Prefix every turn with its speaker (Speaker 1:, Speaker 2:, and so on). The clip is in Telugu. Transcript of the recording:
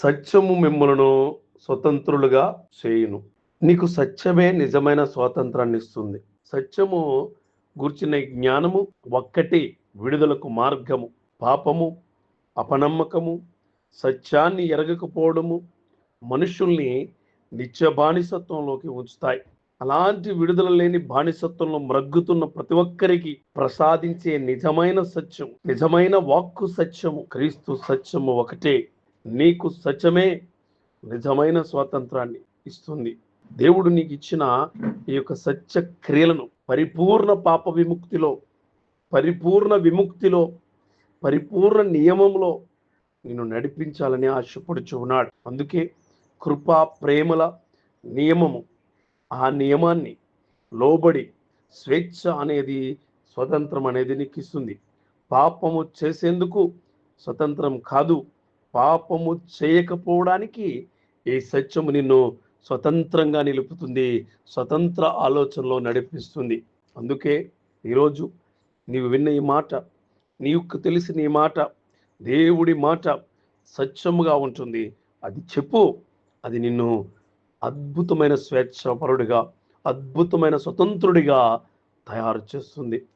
Speaker 1: సత్యము మిమ్మలను స్వతంత్రులుగా చేయును. నీకు సత్యమే నిజమైన స్వాతంత్రాన్ని ఇస్తుంది సత్యము గూర్చిన జ్ఞానము ఒక్కటి విడుదలకు మార్గము పాపము అపనమ్మకము సత్యాన్ని ఎరగకపోవడము మనుషుల్ని నిత్య బానిసత్వంలోకి ఉంచుతాయి. అలాంటి విడుదల లేని బానిసత్వంలో మ్రగ్గుతున్న ప్రతి ఒక్కరికి ప్రసాదించే నిజమైన సత్యం నిజమైన వాక్కు సత్యము క్రీస్తు సత్యము ఒకటే. నీకు సత్యమే నిజమైన స్వాతంత్రాన్ని ఇస్తుంది. దేవుడు నీకు ఇచ్చిన ఈ యొక్క సత్య క్రియలను పరిపూర్ణ పాప విముక్తిలో పరిపూర్ణ విముక్తిలో పరిపూర్ణ నియమంలో నిన్ను నడిపించాలని ఆశపడుచు ఉన్నాడు. అందుకే కృపా ప్రేమల నియమము ఆ నియమాన్ని లోబడి స్వేచ్ఛ అనేది స్వతంత్రం అనేది నీకు ఇస్తుంది. పాపము చేసేందుకు స్వతంత్రం కాదు పాపము చేయకపోవడానికి ఈ సత్యము నిన్ను స్వతంత్రంగా నిలుపుతుంది స్వతంత్ర ఆలోచనలో నడిపిస్తుంది. అందుకే ఈరోజు నీవు విన్న ఈ మాట నీకు తెలిసిన ఈ మాట దేవుడి మాట సత్యముగా ఉంటుంది. అది చెప్పు అది నిన్ను అద్భుతమైన స్వేచ్ఛపరుడిగా అద్భుతమైన స్వతంత్రుడిగా తయారు చేస్తుంది.